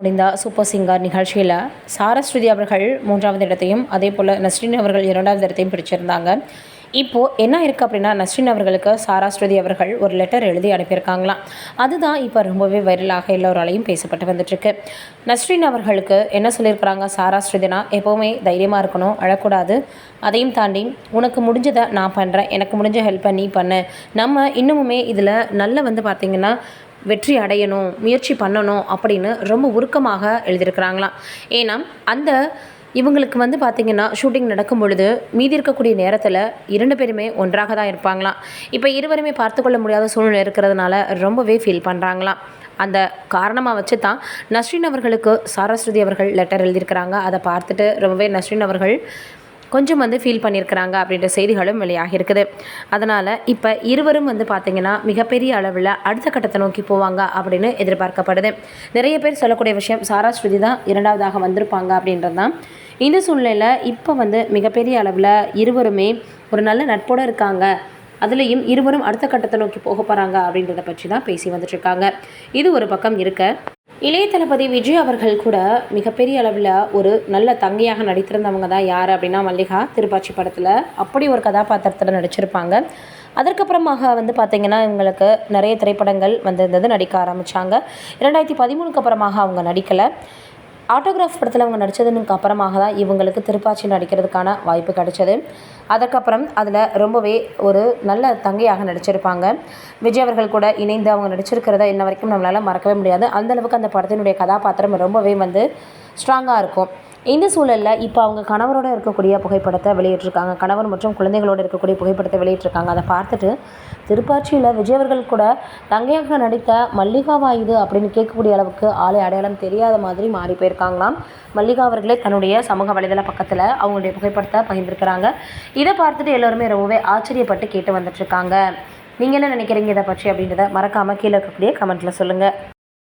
முடிந்த super singer நிகழ்ச்சியில் சாரஸ்ருதி அவர்கள் மூன்றாவது இடத்தையும் அதே போல் நஸ்ரின் அவர்கள் இரண்டாவது இடத்தையும் பிடிச்சிருந்தாங்க இப்போது என்ன இருக்குது அப்படின்னா நஸ்ரின் அவர்களுக்கு சாராஸ்ருதி அவர்கள் ஒரு லெட்டர் எழுதி அனுப்பியிருக்காங்களாம் அதுதான் இப்போ ரொம்பவே வைரலாக எல்லோராலையும் பேசப்பட்டு வந்துட்டுருக்கு. நஸ்ரின் அவர்களுக்கு என்ன சொல்லியிருக்கிறாங்க? சாராஸ்ருதினா எப்போவுமே தைரியமாக இருக்கணும் அழக்கூடாது. அதையும் தாண்டி உனக்கு முடிஞ்சதை நான் பண்ணுறேன் எனக்கு முடிஞ்ச ஹெல்ப்பை நீ பண்ணு. நம்ம இன்னமுமே இதில் நல்ல வந்து பார்த்திங்கன்னா வெற்றி அடையணும் முயற்சி பண்ணணும் அப்படின்னு ரொம்ப உருக்கமாக எழுதியிருக்கிறாங்களாம். ஏன்னா அந்த இவங்களுக்கு வந்து பார்த்திங்கன்னா ஷூட்டிங் நடக்கும் பொழுது மீதி இருக்கக்கூடிய நேரத்தில் இரண்டு பேருமே ஒன்றாக தான் இருப்பாங்களாம். இப்போ இருவருமே பார்த்துக்கொள்ள முடியாத சூழ்நிலை இருக்கிறதுனால ரொம்பவே ஃபீல் பண்ணுறாங்களாம் அந்த காரணமாக வச்சு தான் நஸ்ரின் அவர்களுக்கு சாரஸ்வதி அவர்கள் லெட்டர் எழுதியிருக்கிறாங்க. அதை பார்த்துட்டு ரொம்பவே நஸ்ரின் அவர்கள் கொஞ்சம் வந்து ஃபீல் பண்ணியிருக்கிறாங்க அப்படின்ற செய்திகளும் வெளியாகி இருக்குது அதனால் இப்போ இருவரும் வந்து பார்த்திங்கன்னா மிகப்பெரிய அளவில் அடுத்த கட்டத்தை நோக்கி போவாங்க அப்படின்னு எதிர்பார்க்கப்படுது. நிறைய பேர் சொல்லக்கூடிய விஷயம் சாரா ஸ்ருதி தான் இரண்டாவதாக வந்திருப்பாங்க அப்படின்றது தான் இந்த சூழ்நிலையில் இப்போ வந்து மிகப்பெரிய அளவில் இருவருமே ஒரு நல்ல நட்போடு இருக்காங்க. அதுலேயும் இருவரும் அடுத்த கட்டத்தை நோக்கி போக போகிறாங்க அப்படின்றத பற்றி தான் பேசி வந்துட்டுருக்காங்க இது ஒரு பக்கம் இருக்க இளைய தளபதி விஜய் அவர்கள் கூட மிகப்பெரிய அளவில் ஒரு நல்ல தங்கையாக நடித்திருந்தவங்க தான் யார் அப்படின்னா மல்லிகா திருப்பாச்சி படத்தில். அப்படி ஒரு கதாபாத்திரத்தில் நடிச்சிருப்பாங்க. அதற்கப்புறமாக வந்து பார்த்திங்கன்னா இவங்களுக்கு நிறைய திரைப்படங்கள் வந்திருந்தது நடிக்க ஆரம்பித்தாங்க இரண்டாயிரத்தி பதிமூணுக்கு அப்புறமாக அவங்க நடிக்கலை. ஆட்டோகிராஃப் படத்தில் அவங்க நடித்ததுக்கு அப்புறமாக தான் இவங்களுக்கு திருப்பாச்சி நடிக்கிறதுக்கான வாய்ப்பு கிடைச்சது. அதுக்கப்புறம் அதில் ரொம்பவே ஒரு நல்ல தங்கையாக நடிச்சிருப்பாங்க. விஜய் அவர்கள் கூட இணைந்து அவங்க நடிச்சிருக்கிறத இன்ன வரைக்கும் நம்மளால் மறக்கவே முடியாது. அந்தளவுக்கு அந்த படத்தினுடைய கதாபாத்திரம் ரொம்பவே வந்து ஸ்ட்ராங்காக இருக்கும். இந்த சூழலில் இப்போ அவங்க கணவரோடு இருக்கக்கூடிய புகைப்படத்தை வெளியிட்டிருக்காங்க. கணவர் மற்றும் குழந்தைகளோடு இருக்கக்கூடிய புகைப்படத்தை வெளியிட்டிருக்காங்க. அதை பார்த்துட்டு திருப்பாச்சியில் விஜய் அவர்கள் கூட தங்கையாக நடித்த மல்லிகாவா இது அப்படின்னு கேட்கக்கூடிய அளவுக்கு ஆளை அடையாளம் தெரியாத மாதிரி மாறி போயிருக்காங்களாம். மல்லிகா அவர்களே தன்னுடைய சமூக வலைதள பக்கத்தில் அவங்களுடைய புகைப்படத்தை பகிர்ந்திருக்கிறாங்க. இதை பார்த்துட்டு எல்லோருமே ரொம்பவே ஆச்சரியப்பட்டு கேட்டு வந்துட்டுருக்காங்க. நீங்கள் என்ன நினைக்கிறீங்க இதை பற்றி அப்படின்றத மறக்காமல் கீழே இருக்கக்கூடிய கமெண்ட்டில் சொல்லுங்கள்